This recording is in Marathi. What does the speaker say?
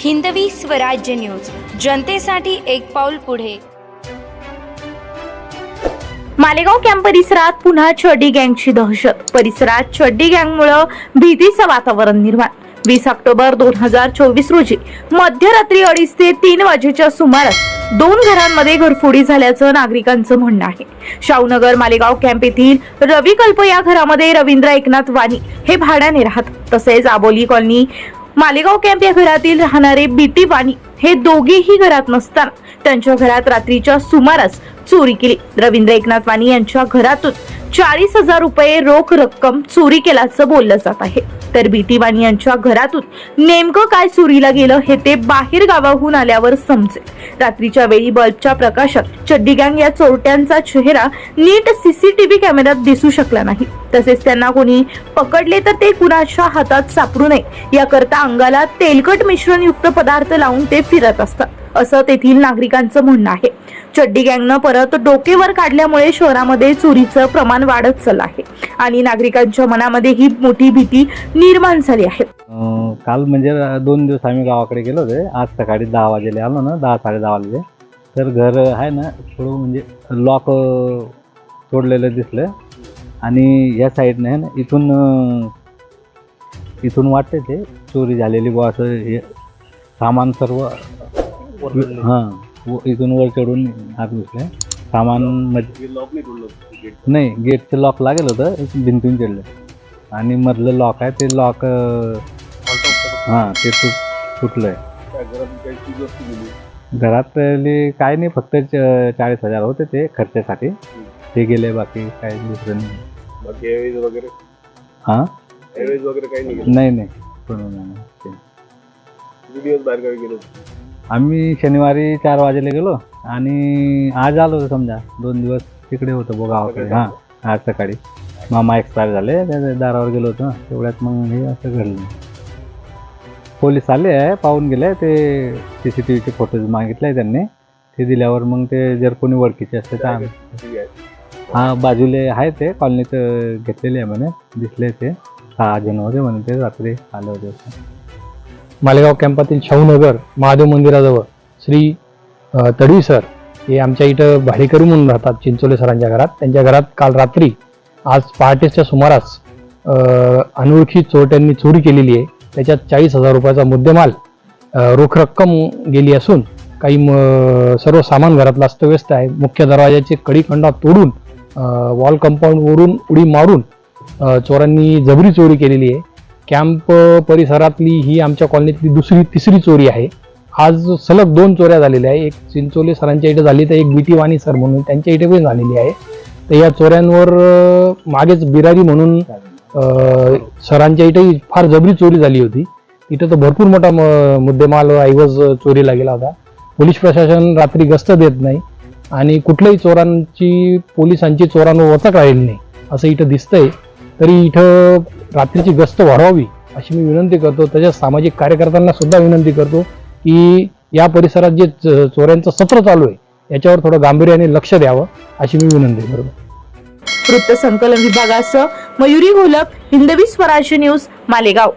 हिंदवी स्वराज्य न्यूज. जनतेसाठी एक पाऊल पुढे. मालेगाव कॅम्प परिसरात पुन्हा चड्डी गँगची दहशत. परिसरात चड्डी गँगमुळं भीतीचं वातावरण निर्माण. वीस ऑक्टोबर दोन हजार चोवीस रोजी मध्यरात्री अडीच ते तीन वाजेच्या सुमारास दोन घरांमध्ये घरफोडी झाल्याचं नागरिकांचं म्हणणं आहे. शाहूनगर मालेगाव कॅम्प येथील रवी कल्प या घरामध्ये रवींद्र एकनाथ वाणी हे भाड्याने राहत तसेच आबोली कॉलनी मालेगाव कॅम्प या घरातील राहणारे बीटी वाणी हे दोघेही घरात नसताना त्यांच्या घरात रात्रीच्या सुमारास चोरी केली. रवींद्र एकनाथ वाणी यांच्या घरातून चाळीस हजार रुपये रोख रक्कम चोरी केल्याचं बोललं जात आहे. तर बीटी यांच्या घरातून नेमकं काय चोरीला गेलं हे ते बाहेर गावाहून आल्यावर समजेल. रात्रीच्या वेळी बल्बच्या प्रकाशात चड्डी गँग या चोरट्यांचा चेहरा नीट सीसीटीव्ही कॅमेऱ्यात दिसू शकला नाही. तसेच त्यांना कोणी पकडले तर ते कुणाच्या हातात सापडू नये. याकरता अंगाला तेलकट मिश्रणयुक्त पदार्थ लावून ते फिरत असतात. असं तेथील नागरिकांचं म्हणणं आहे. चड्डी गँगनं परत डोकेवर काढल्यामुळे शहरामध्ये चोरीचं प्रमाण वाढत चाललं आहे. आणि नागरिकांच्या मनामध्ये ही मोठी भीती निर्माण झाली आहे. काल म्हणजे दोन दिवस आम्ही गावाकडे गेलो होते. आज सकाळी दहा वाजेला आलो ना दहा साडे दहा वाजले. तर घर आहे ना थोडं म्हणजे लॉक तोडलेलं दिसलं. आणि या साईडने आहे ना इथून इथून वाटते ते चोरी झालेली बुवा असं हे सामान सर्व हां. इथून वर चढून आत घुसले सामानमध्ये नाही गेटचं लॉक लागेल होतं भिंतीन चढलं. आणि मधलं लॉक आहे ते लॉक हां ते तुट तुटलंय. घरातले काय नाही फक्त च- चाळीस हजार होते ते खर्चासाठी. ते गेले बाकी काय दुसरं नाही. बाकी एअरवेज वगैरे? हां? एअरवेज वगैरे काही नाही गेलं? नाही. नाही कोणी नाही ते. किती दिवस बाहेर गावी गेलो? आम्ही शनिवारी चार वाजेला गेलो आणि आज आलो होतो समजा. दोन दिवस तिकडे होतो बघ गावाकडे हां आज सकाळी. मामा एक्सपायर झाले त्या दारावर गेलो होतो. तेवढ्यात मग हे असं घडलं. पोलीस आले आहे पाहून गेले ते सी सी टी व्हीचे फोटोज मागितले त्यांनी. ते दिल्यावर मग ते जर कोणी ओळखीचे असते तर आम्ही आहे? हा बाजूले आहे ते कॉलनीत घेतलेले आहे म्हणे. दिसले ते. सहा जण होते म्हणे ते रात्री आले होते. मालेगाव कॅम्पातील शाहूनगर महादेव मंदिराजवळ श्री तडवी सर हे आमच्या इथं भाडेकरी म्हणून राहतात चिंचोले सरांच्या घरात. त्यांच्या घरात काल रात्री आज पहाटेच्या सुमारास अनोळखी चोरट्यांनी चोरी केलेली आहे. त्याच्यात चाळीस हजार रुपयाचा मुद्देमाल रोख रक्कम गेली असून काही म- सर्व सामान घरातलं अस्तव्यस्त आहे. मुख्य दरवाजाचे कडीखंडा तोडून वॉल कंपाऊंडवरून उडी मारून चोरांनी जबरी चोरी केलेली आहे. कॅम्प परिसरातली ही आमच्या कॉलनीतली दुसरी तिसरी चोरी आहे. आज सलग दोन चोऱ्या झालेल्या आहे एक चिंचोले सरांच्या इथे झाली तर एक बीटी वाणी सर म्हणून त्यांच्या इथे पण झालेली आहे. तर या चोऱ्यांवर मागेच बिरारी म्हणून सरांच्या इथे फार जबरी चोरी झाली होती. तिथं तर भरपूर मोठा म- मुद्देमाल ऐवज चोरीला गेला होता. पोलीस प्रशासन रात्री गस्त देत नाही आणि कुठल्याही चोरांची पोलिसांची चोरांवर वचक राहिली नाही असं इथं दिसतंय. तरी इथं रात्रीची गस्त वाढवावी अशी मी विनंती करतो. तसेच सामाजिक कार्यकर्त्यांना सुद्धा विनंती करतो की या परिसरात जे च- चोऱ्यांचं सत्र चालू आहे याच्यावर थोडं गांभीर्याने लक्ष द्यावं अशी मी विनंती करतो. वृत्तसंकलन विभागासह मयुरी घोलप हिंदवी स्वराज्य न्यूज मालेगाव.